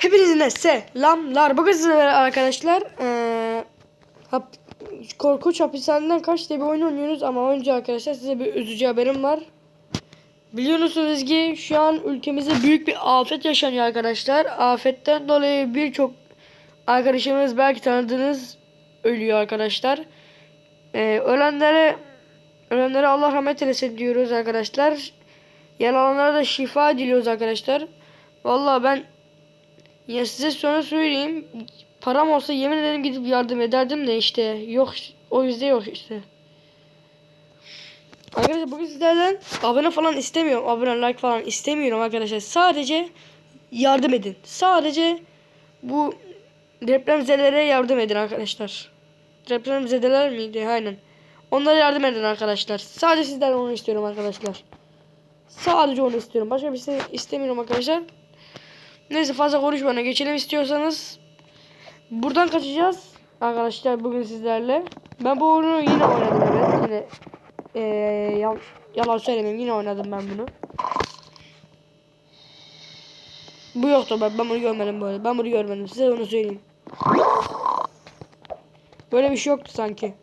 Hepinize selamlar. Bugün sizlerle arkadaşlar hap, korkunç hapishaneden kaç diye bir oyun oynuyoruz ama önce arkadaşlar size bir üzücü haberim var. Biliyorsunuz ki şu an ülkemizde büyük bir afet yaşanıyor arkadaşlar. Afetten dolayı birçok arkadaşımız belki tanıdığınız ölüyor arkadaşlar. Eee ölenlere ölenlere Allah rahmet eylesin diyoruz arkadaşlar. Yaralanlara da şifa diliyoruz arkadaşlar. Vallahi ben ya size sonra söyleyeyim. Param olsa yemin ederim gidip yardım ederdim de işte yok o yüzden yok işte. Arkadaşlar bugün sizlerden abone falan istemiyorum. Abone like falan istemiyorum arkadaşlar. Sadece yardım edin. Sadece bu depremzedelere yardım edin arkadaşlar. Depremzedeler miydi? Aynen. Onlara yardım edin arkadaşlar. Sadece sizden onu istiyorum arkadaşlar. Sadece onu istiyorum. Başka bir şey istemiyorum arkadaşlar. Neyse fazla konuşmadan geçelim istiyorsanız. Buradan kaçacağız. Arkadaşlar bugün sizlerle. Ben bu oyunu yine oynadım evet. Yine ee, yal- yalan söylemeyeyim yine oynadım ben bunu. Bu yoktu ben, ben bunu görmedim böyle. Ben bunu görmedim size onu söyleyeyim. Böyle bir şey yoktu sanki.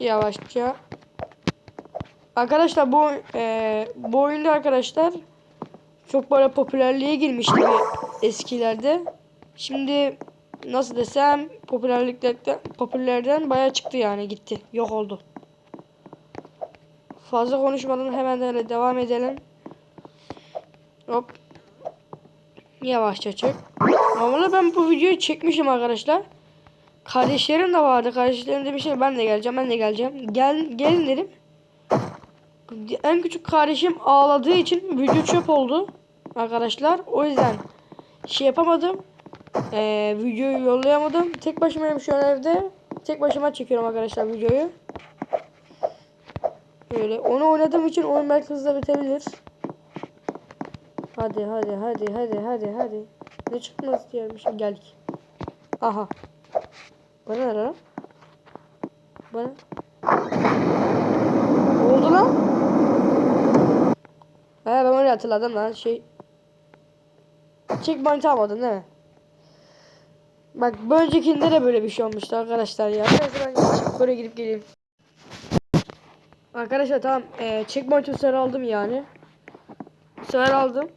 Yavaşça. Arkadaşlar bu e, bu oyunda arkadaşlar çok böyle popülerliğe girmişti eskilerde. Şimdi nasıl desem popülerlikten popülerden bayağı çıktı yani gitti. Yok oldu. Fazla konuşmadan hemen öyle devam edelim. Hop. Yavaşça çık. Normalde ben bu videoyu çekmişim arkadaşlar. Kardeşlerim de vardı. Kardeşlerim demişler ben de geleceğim ben de geleceğim. Gel gelin dedim. En küçük kardeşim ağladığı için video çöp oldu arkadaşlar. O yüzden şey yapamadım. Ee, videoyu yollayamadım. Tek başımayım şu an evde. Tek başıma çekiyorum arkadaşlar videoyu. Böyle onu oynadığım için oyun belki hızla bitebilir. Hadi hadi hadi hadi hadi hadi. Ne çıkmaz diyormuş. Geldik. Aha. Bana ne lan? Bana. Oldu lan? Hatırladım lan şey. Checkpoint almadın değil mi? Bak bir de böyle bir şey olmuştu arkadaşlar ya. Neyse ben böyle gidip geleyim. Arkadaşlar tamam e, checkpoint'u bu aldım yani. Bu aldım.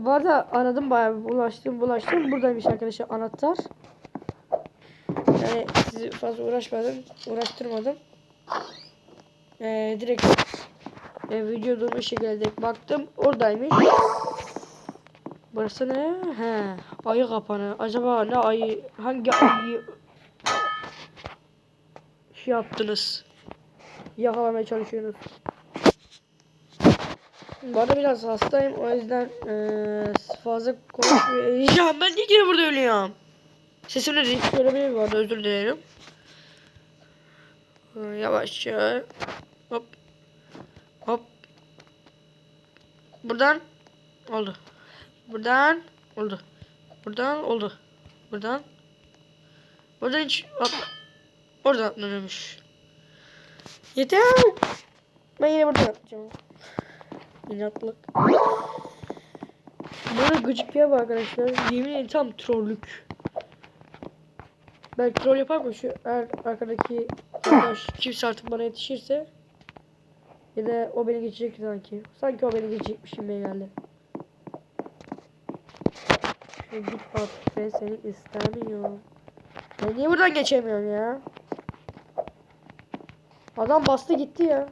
Bu arada aradım bayağı bulaştım bulaştım. Buradaymış arkadaşlar anahtar. Yani sizi fazla uğraşmadım. Uğraştırmadım. E, direkt e, video durmuş şekilde baktım. Oradaymış. Burası ne? He, ayı kapanı. Acaba ne ayı? Hangi ayı şey yaptınız? Yakalamaya çalışıyorsunuz. Bu biraz hastayım o yüzden eee fazla konuşmuyor. Ya ben niye gene burada ölüyorum? Sesim de değişik görebilir? Bu özür dilerim. Ee, Yavaşça. Hop. Hop. Buradan oldu. Buradan oldu. Buradan oldu. Buradan. Buradan hiç atla. Oradan atlanıyormuş. Yeter. Ben yine buradan atlayacağım. Yine atladık. Böyle gıcık var arkadaşlar. Yemin ederim tam trollük. Belki troll yapar mı şu eğer arkadaki arkadaş kimse artık bana yetişirse ya da o beni geçecek sanki. Sanki o beni geçecekmiş gibi geldi. Ya Git bak ben seni istemiyorum. Ben niye buradan geçemiyorum ya? Adam bastı gitti ya.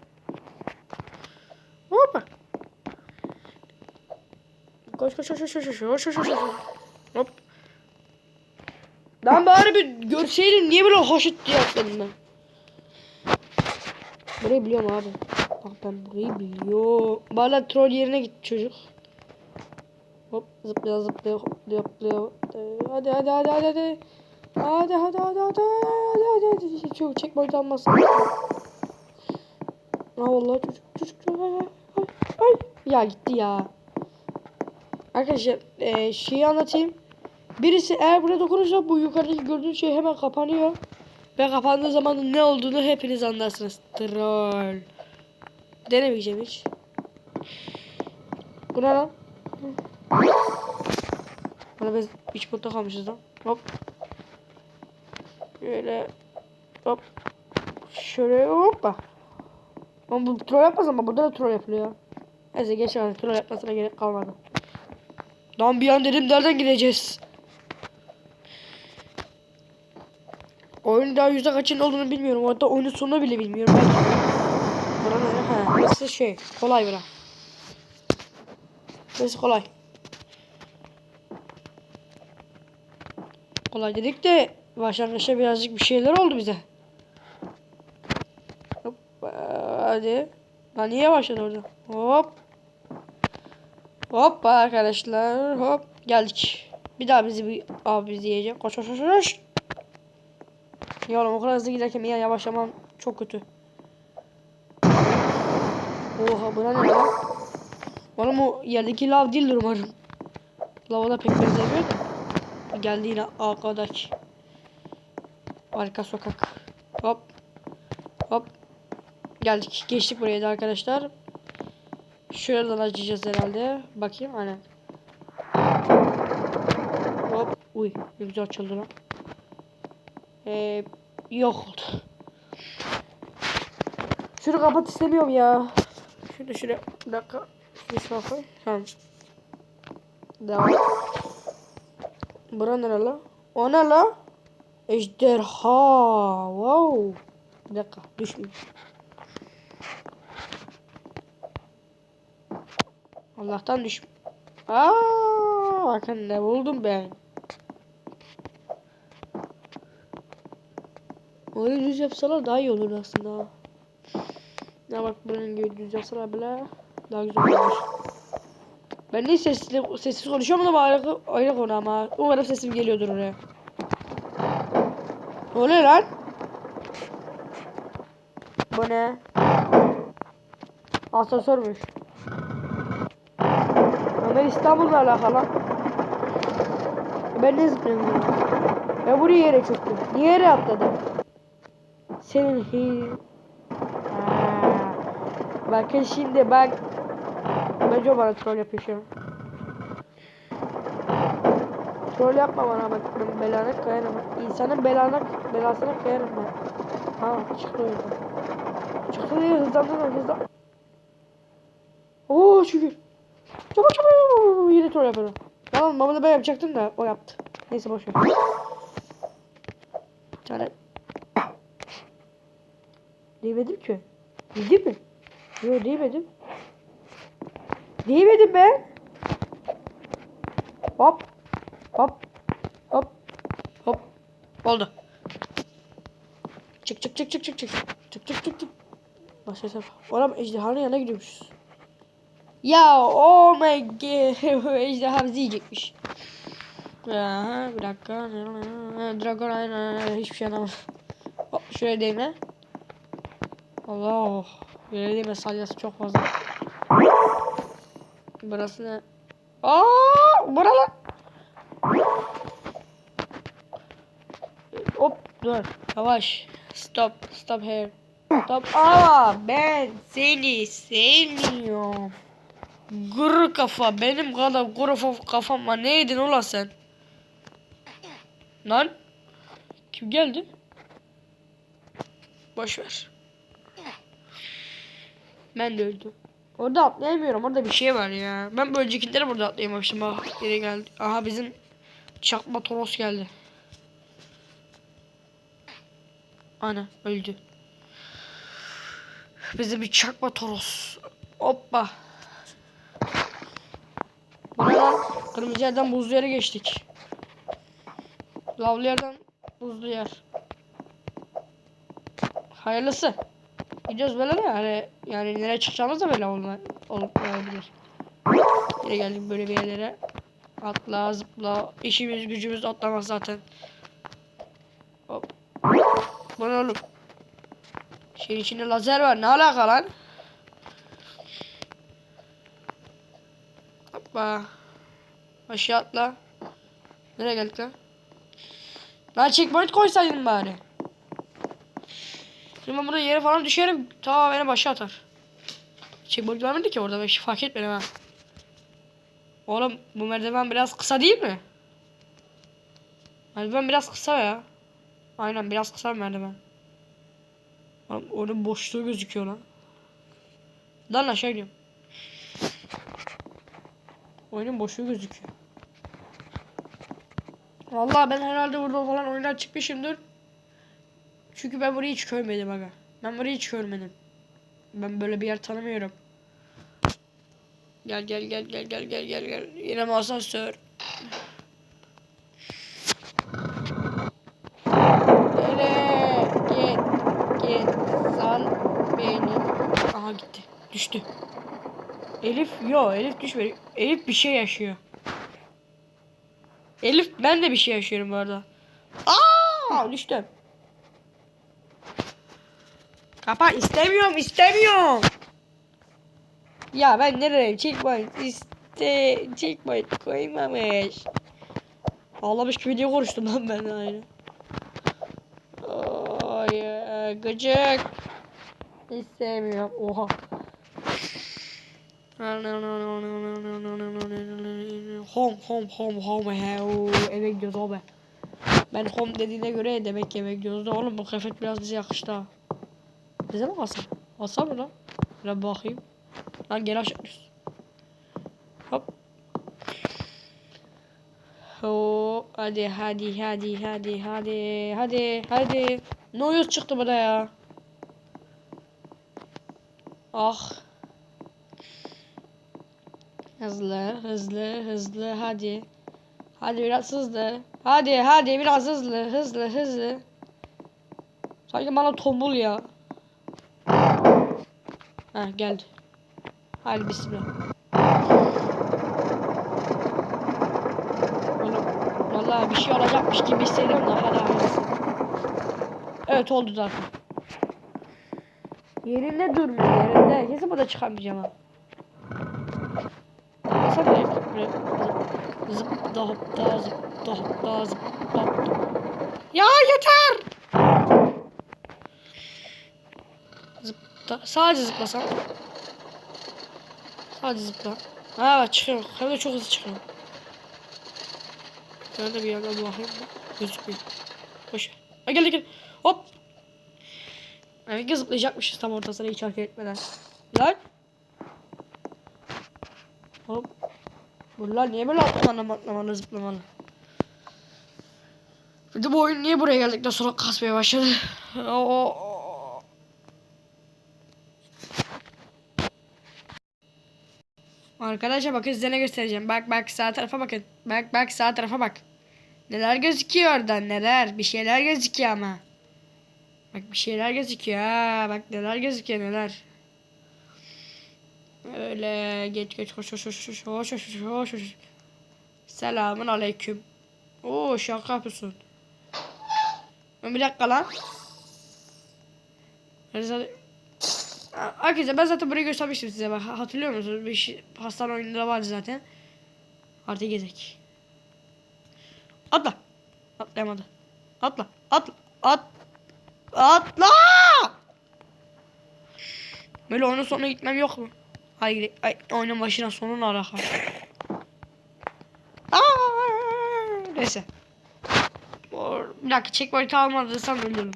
Hoppa. Koş koş koş koş koş koş koş koş koş. Hop. Ben bari bir görseydim niye böyle hoşut diye atladım ben. Burayı biliyorum abi. Ben burayı biliyorum. Bana troll yerine gitti çocuk. Hop zıplaya zıplaya hoplaya hoplaya. Hadi hadi hadi hadi hadi. Hadi hadi hadi hadi hadi hadi hadi. Çok checkpoint almasın. Aa vallahi çocuk çocuk çocuk. Ay, ay. Ya gitti ya. Arkadaşlar e, şeyi anlatayım. Birisi eğer buraya dokunursa bu yukarıdaki gördüğünüz şey hemen kapanıyor. Ve kapandığı zaman ne olduğunu hepiniz anlarsınız. Troll. Denemeyeceğim hiç. Bu ne lan? Hadi biz iç botta kalmışız lan. Hop. Şöyle. Hop. Şöyle hoppa. Ama bu troll yapmaz ama burada da troll yapılıyor. Neyse geç artık troll yapmasına gerek kalmadı. Lan bir an dedim nereden gideceğiz? Oyunun daha yüzde kaçın olduğunu bilmiyorum. Hatta oyunun sonunu bile bilmiyorum. Belki. Burası şey. Kolay bura. Burası kolay. Kolay dedik de başlangıçta birazcık bir şeyler oldu bize. Hop. Hadi. Lan niye başladı orada? Hop. Hoppa arkadaşlar. Hop. Geldik. Bir daha bizi bir abi bizi yiyecek. Koş koş koş koş. Ya o kadar hızlı giderken ya yavaşlamam çok kötü. Oha buna ne lan? Oğlum o yerdeki lav değildir umarım. Lava da pek benzemiyor da. Geldi yine arkadaş. Arka sokak. Hop. Hop. Geldik. Geçtik buraya da arkadaşlar. Şuradan açacağız herhalde. Bakayım aynen. Hop. Uy. Güzel açıldı lan. Ee, yok oldu. Şunu kapat istemiyorum ya. Şunu şuraya bir dakika. Şunu şuna koy. Tamam. Devam. Bura nere la? O ne la? Ejderha. Wow. Bir dakika düşmüyor. Allah'tan düş. Aa, bakın ne buldum ben. Öyle düz yapsalar daha iyi olur aslında. Ya bak bunun gibi düz yapsalar bile daha güzel olur. Ben de sesli, sessiz konuşuyorum da ayrı, ayrı konu ama umarım sesim geliyordur oraya. Ne lan? Bu ne? Asansörmüş. Ömer İstanbul'la alakalı. Ben ne zıplıyorum? Ben buraya yere çöktüm. Niye yere atladım? Senin hi... Bakın şimdi bak. Bence bana troll yapıyor an. Troll yapma bana bak. Ben belana kayarım. İnsanın belana, belasına kayarım ben. Ha çıktı oyundan. Çıktı diye hızlandı hızlan. Oo şükür. Çabuk çabuk. Yine troll yapıyorum. Tamam mamada ben yapacaktım da o yaptı. Neyse boş ver. Bir tane Değmedim ki. Bildi mi? Yok değmedim. Değmedim ben. Hop. Hop. Hop. Hop. Oldu. Çık çık çık çık çık çık. Çık çık çık çık. Başka sefer. Oğlum ejderhanın yanına gidiyormuşuz. Ya oh my god. Ejderha bizi yiyecekmiş. Aha, bir dakika. Dragon aynen hiçbir şey anlamadım. Hop şuraya değme. Allah. Öyle değil mi? Salyası çok fazla. Burası ne? Aa, bura lan. Hop dur. Yavaş. Stop. Stop here. Stop. Aa ben seni sevmiyorum. Guru kafa. Benim kadar guru kafa- kafam var. Neydin ulan sen? Lan. Kim geldi? Boş ver. Ben de öldüm. Orada atlayamıyorum. Orada bir şey var ya. Ben bu öncekilere burada atlayamamıştım. Bak geri geldi. Aha bizim çakma Toros geldi. Ana öldü. Bizim bir çakma Toros. Hoppa. Buradan kırmızı yerden buzlu yere geçtik. Lavlı yerden buzlu yer. Hayırlısı. Gidiyoruz böyle de yani, yani nereye çıkacağımız da böyle olma, ol, olabilir. Yine geldik böyle bir yerlere. Atla zıpla. İşimiz gücümüz atlamak zaten. Hop. Bu ne oğlum? Şeyin içinde lazer var. Ne alaka lan? Hoppa. Aşağı atla. Nereye geldik lan? Lan checkpoint koysaydın bari. Şimdi ben burada yere falan düşerim. Ta beni başa atar. Checkpoint vermedi ki orada. Ben fark etmedim ha. Oğlum bu merdiven biraz kısa değil mi? Merdiven biraz kısa ya. Aynen biraz kısa merdiven. Oğlum, Onun boşluğu gözüküyor lan. Lan aşağı gidiyorum. Oyunun boşluğu gözüküyor. Vallahi ben herhalde burada falan oyundan çıkmışımdır. Çünkü ben burayı hiç görmedim aga. Ben burayı hiç görmedim. Ben böyle bir yer tanımıyorum. Gel gel gel gel gel gel gel gel. Yine mi asansör? Nereye? Git. Git. Sal beni. Aha gitti. Düştü. Elif yo Elif düşmedi. Elif bir şey yaşıyor. Elif ben de bir şey yaşıyorum bu arada. Aa düştüm. Kapa istemiyorum istemiyorum. Ya ben nereye checkpoint iste checkpoint koymamış. Ağlamış gibi diye konuştum lan ben aynı. Ay gıcık. İstemiyorum. Oha. Home home home home heo eve gidiyoruz abi. Ben home dediğine göre demek ki eve gidiyoruz da oğlum bu kıyafet biraz bize yakıştı ha. Bize mi alsam? Alsam mı lan? Bir bakayım. Lan geri aşağı. Hop. Hop. Hadi hadi hadi hadi hadi hadi hadi. Ne uyuz çıktı burada ya. Ah. Hızlı hızlı hızlı hadi. Hadi biraz hızlı. Hadi hadi biraz hızlı hızlı hızlı. Sanki bana tombul ya. Ha geldi. Hadi bismillah. Oğlum vallahi bir şey olacakmış gibi hissediyorum da hayırlısı. Evet oldu zaten. Yerinde durmuyor yerinde. Kesin burada çıkamayacağım ha. Böyle böyle zıp da hop da zıp da hop da zıp da. Ya yeter! Zıpla. Sadece zıplasam. Sadece zıpla. Ha bak çıkıyor. Hem de çok hızlı çıkıyor. Ben de bir yerden bakayım da gözükmüyor. Boş. Ha geldi gel. Hop. Evet ki zıplayacakmışız tam ortasına hiç hareket etmeden. Lan. Hop. Bunlar niye böyle atlamalı atlamalı zıplamalı? Bir de bu oyun niye buraya geldikten sonra kasmaya başladı? Oo. Arkadaşlar bakın size ne göstereceğim. Bak bak sağ tarafa bakın. Bak bak sağ tarafa bak. Neler gözüküyor oradan neler. Bir şeyler gözüküyor ama. Bak bir şeyler gözüküyor ha. Bak neler gözüküyor neler. Öyle geç geç hoş hoş hoş hoş hoş hoş hoş hoş. Selamun aleyküm. Oo şaka yapıyorsun. Bir dakika lan. Arkadaşlar ben zaten burayı göstermiştim size bak hatırlıyor musunuz? Bir şey, hastane oyununda vardı zaten. Artık gezek. Atla. Atlayamadı. Atla. Atla. At. Atla. Böyle oyunun sonuna gitmem yok mu? Hayır, ay, oyunun başına sonuna alaka. Neyse. Bir dakika checkpoint almadıysam ölürüm.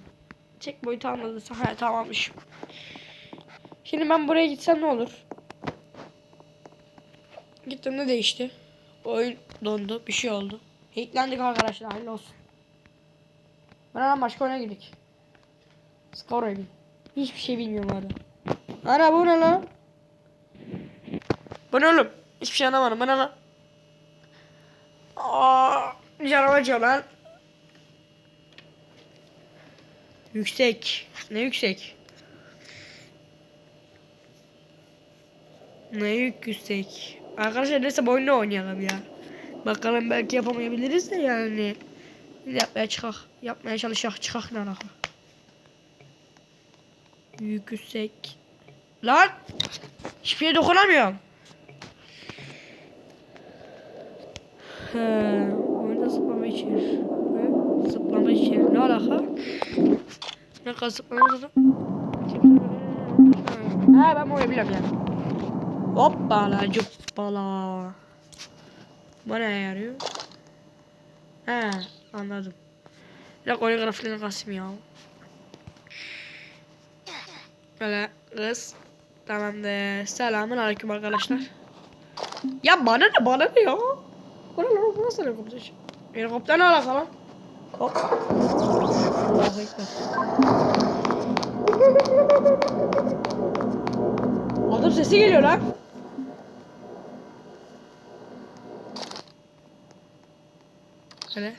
Checkpoint almadıysam hayat almamışım. Şimdi ben buraya gitsem ne olur? Gittim ne değişti? Oyun dondu. Bir şey oldu. Hacklendik arkadaşlar. Hayırlı olsun. Ben hemen başka oyuna gidik. Skor oyunu. Hiçbir şey bilmiyorum arada. Ana bu ne lan? Bu ne oğlum? Hiçbir şey anlamadım. Bu ne lan? Aa, canavar lan. Yüksek. Ne yüksek? Ne yük yüksek. Arkadaşlar neyse bu oyunu oynayalım ya. Bakalım belki yapamayabiliriz de yani. Yapmaya çıkak. Yapmaya çalışak. Çıkak ne alaka. Yük yüksek. Lan! Hiçbir yere dokunamıyorum. He, oyunda zıplama içerir. He, zıplama içerir. Ne alaka? Ne kadar zıplama zaten? Ha ben bu oyunu yani. Hoppala cuppala. Bu ne yarıyor? He Anladım. Oyun grafiklerini kasayım ya. Böyle kız. Tamamdır. Selamun aleyküm arkadaşlar. Ya bana ne bana ne ya? Bana ne bu nasıl helikopter? Helikopter ne alaka lan? Hop. Allahu ekber. Adım sesi geliyor lan. Öyle.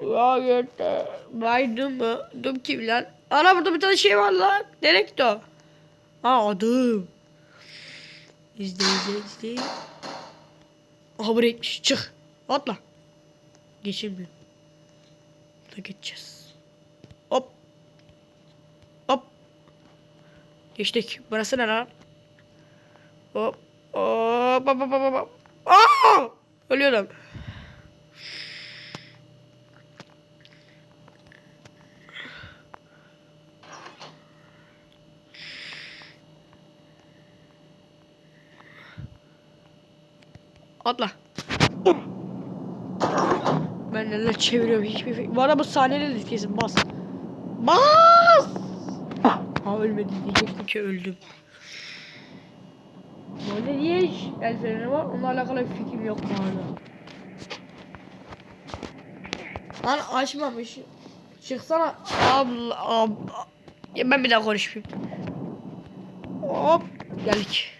Ya gördü. Baydım mı? Dum kim lan? Ana burada bir tane şey var lan. Nereye o? Ha adım. İzle izle izle. Aha buraya gitmiş. Çık. Atla. Geçilmiyor. Burada geçeceğiz. Hop. Hop. Geçtik. Burası ne lan? Hop hop hop hop hop. Aa! Ölüyorum. Atla. Ben neler çeviriyorum hiçbir fikrim. Bu arada bu saniyeler kesin bas. Bas! Ha ölmedi diyecektim ki öldüm. Böyle niye hiç el freni var? Onunla alakalı bir fikrim yok bu arada. Lan açmamış. Çıksana. Abla, abla. Ya ben bir daha konuşmayayım. Hop. Geldik.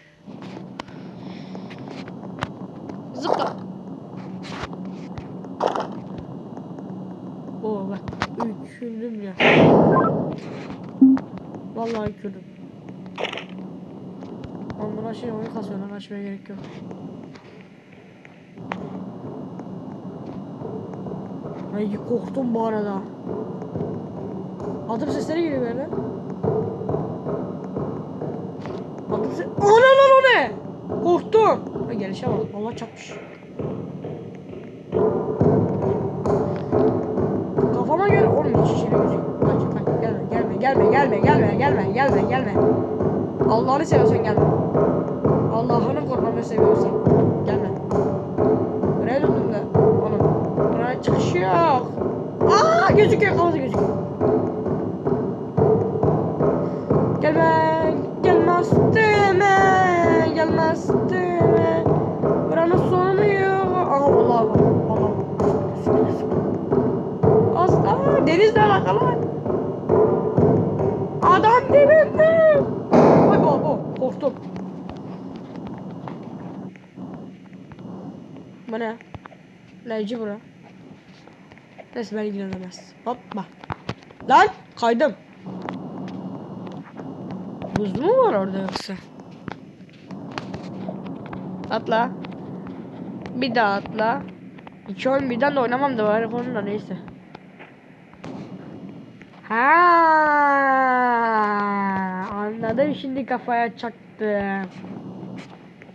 Zıpla. Oo bak. Ükürdüm ya. Vallahi ükürdüm. Lan buna şey oyun kasıyor lan açmaya gerek yok. Ay korktum bu arada. Adım sesleri geliyor böyle. Adım ses... Ana lan o ne? Korktum. Ay gelişe bak. Valla çakmış. Kafama göre... Oğlum hiç içeri gözüküyor. Kaç, kaç, gelme, gelme, gelme, gelme, gelme, gelme, gelme. Allah'ını seviyorsan gelme. Allah'ını korkmanı seviyorsan gelme. Buraya döndüm de oğlum. Buraya çıkış yok. Aa gözüküyor kafası gözüküyor. Gelme gelmez deme gelmez deme. Buranın sonu yok. Aha vallahi var. Vallahi var. Asla denizle alakalı. Adam dibinde. Ay baba korktum. Bu ne? Neyci bura? Neyse beni ilgilenemez. Hoppa. Lan kaydım. Buz mu var orada yoksa? Atla. Bir daha atla. İki oyun birden de oynamam da var onun da neyse. Ha, anladım şimdi kafaya çaktım.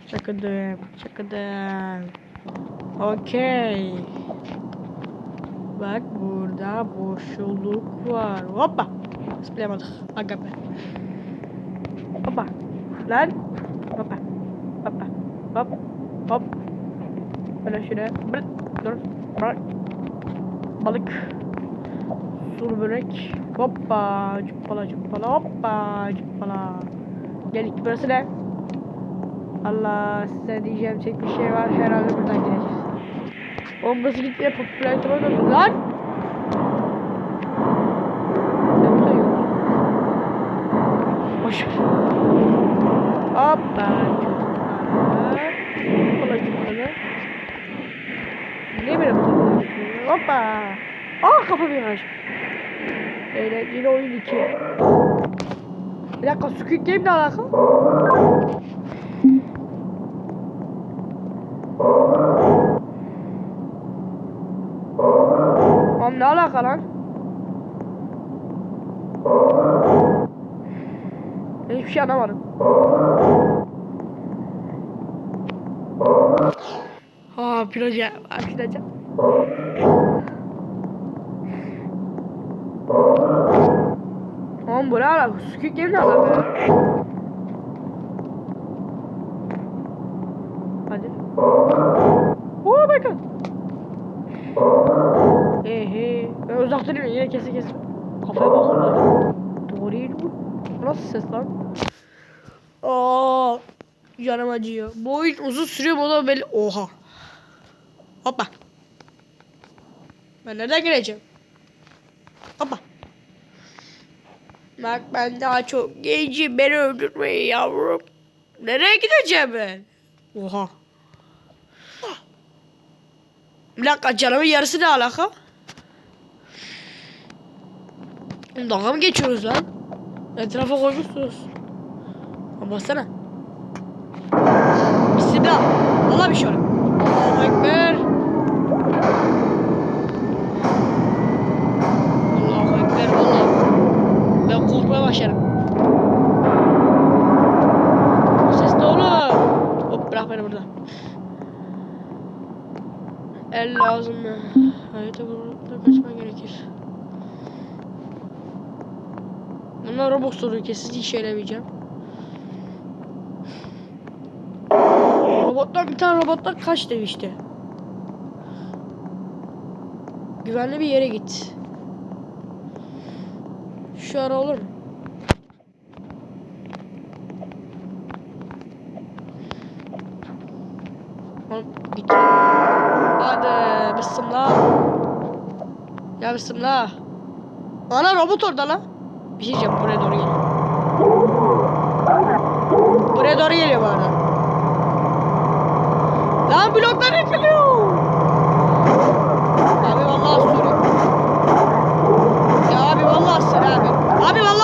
Çakıdım, çakıdım. Okey. Bak burada boşluk var. Hoppa. Zıplayamadık. Aga be. Hoppa. Lan. Hoppa. Hoppa. Hop. Hop. Böyle şöyle. Bırak. Dur. Bırak. Balık. Sulu börek. Hoppa. Cuppala cuppala. Hoppa. Cuppala. Geldik. Burası ne? Allah size diyeceğim tek bir şey var herhalde buradan gideceğiz. O gaz gitmeye popüler tamam lan. Boş. Hoppa. Ne böyle bu Hoppa. Aa kafa bir yanlış. Eğlenceli oyun 2. Bir dakika Squid Game'le alakalı. Ne alaka lan? Hiçbir şey anlamadım. Ha proje, arkadaşlar. Oğlum bu ne alaka? Game ne alaka? Hadi. Oh my god. He he. İniyorum yine kese kese. Kafaya bakıyorlar. Doğru değil. Bu Nasıl ses lan? Aa, canım acıyor. Bu oyun uzun sürüyor bu da belli. Oha. Hoppa. Ben nereden gireceğim? Hoppa. Bak ben daha çok gencim. Beni öldürmeyin yavrum. Nereye gideceğim ben? Oha. Bir dakika canımın yarısı ne alaka? Oğlum Dalga mı geçiyoruz lan? Etrafa koymuşsunuz. Ama baksana. Bismillah. Allah bir şey olur. Allahu Ekber. Allahu Ekber. Allah. Ben korkmaya başlarım. Bu ses ne oğlum? Hop bırak beni burada. El lazım mı? Hayata vuruluktan kaçman gerekir. Bunlar Roblox sorunu kesin işe yaramayacağım. Robotlar bir tane robotlar kaç demişti. Güvenli bir yere git. Şu ara olur mu? Git. Hadi bismillah. Ya bismillah. Ana robot orada lan. Bir şey diyeceğim buraya doğru geliyor. Buraya doğru geliyor bu arada. Lan bloklar yıkılıyor. Abi vallahi sürüyor. Ya abi vallahi sür abi. Abi vallahi.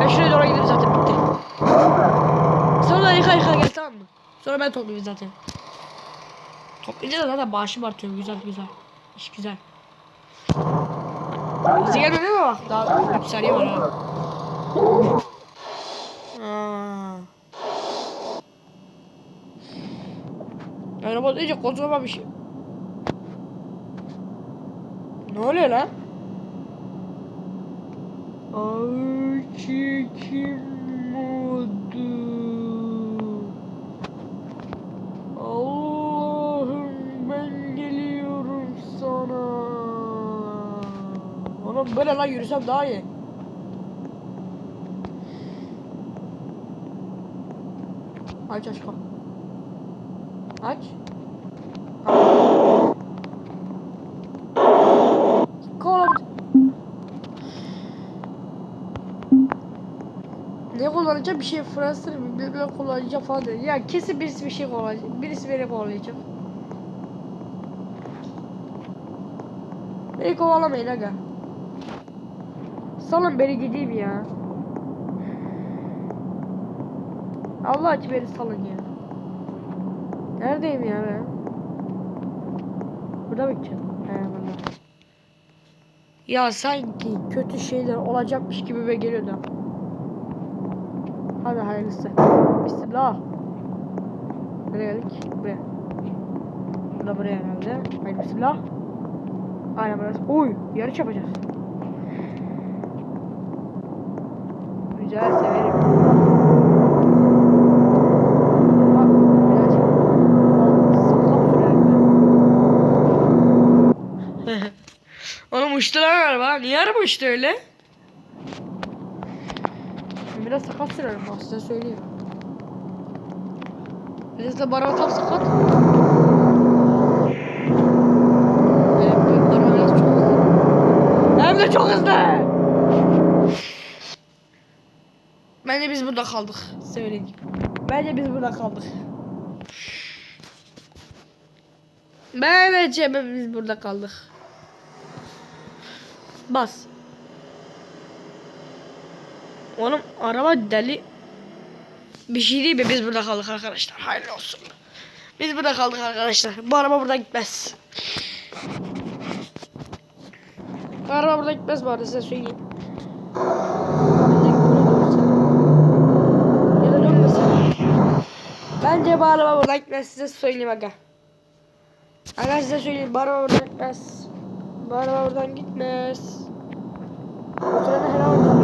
Ben şuraya doğru gidelim zaten bitti. Sonra yıka yıka gel tamam mı? Sonra ben toplayayım zaten. Toplayınca da zaten bağışım artıyor. Güzel güzel. İş güzel. Hızlı gelmedi mi bak? Daha 3 saniye var ha. Aa. Araba iyice kozulamamış. Ne oluyor lan? Ay çekim Böyle lan yürüsem daha iyi. Aç kap. Aç. Kola. Ne kullanacağım? Bir şey Fransız bir bir kullanacağım falan dedi. Ya kesin birisi bir şey kullanacak. Birisi beni kovalayacak. Beni kovalamayın aga. Salın beni gideyim ya. Allah aç beni salın ya. Neredeyim ya ben? Burada mı gideceğim? He burada. Ya sanki kötü şeyler olacakmış gibi be geliyor da. Hadi hayırlısı. Bismillah. Nereye geldik? Buraya. Bu da buraya herhalde. Haydi bismillah. Aynen burası. Oy yarış yapacağız. Güzel severim. Ben. Oğlum uçtu lan araba. Niye araba uçtu öyle? Ben biraz sakat sürerim bak size söyleyeyim. Biraz da bana tam sakat. Bu araba biraz çok hızlı. Hem de çok hızlı. Biz burada kaldık. Söyleyeyim. Bence biz burada kaldık. Bence biz burada kaldık. Bas. Oğlum araba deli. Bir şey değil mi? Biz burada kaldık arkadaşlar. Hayırlı olsun. Biz burada kaldık arkadaşlar. Bu araba burada gitmez. Bu araba burada gitmez bu arada size söyleyeyim. Bence bağlama buradan gitmez size söyleyeyim aga. Aga size söyleyeyim bağlama buradan gitmez. Bağlama buradan gitmez. O sırada helal olsun.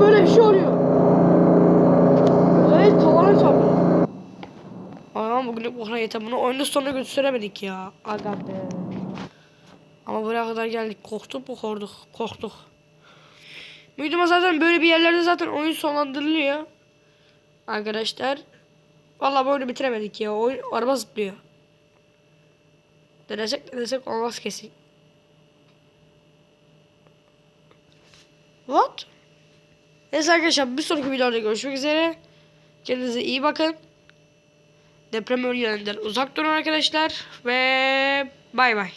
Böyle bir şey oluyor. Özellikle tavana çarpıyor. Ama bugünlük bu kadar yeter. Bunu oyunda sonuna götüremedik ya. Aga be. Ama buraya kadar geldik. Korktuk mu korktuk? Korktuk. Büyüdüğüme zaten böyle bir yerlerde zaten oyun sonlandırılıyor. Arkadaşlar. Vallahi böyle bitiremedik ya. Oyun araba zıplıyor. Denesek denesek olmaz kesin. What? Neyse arkadaşlar bir sonraki videoda görüşmek üzere. Kendinize iyi bakın. Deprem bölgelerinden uzak durun arkadaşlar. Ve bay bay.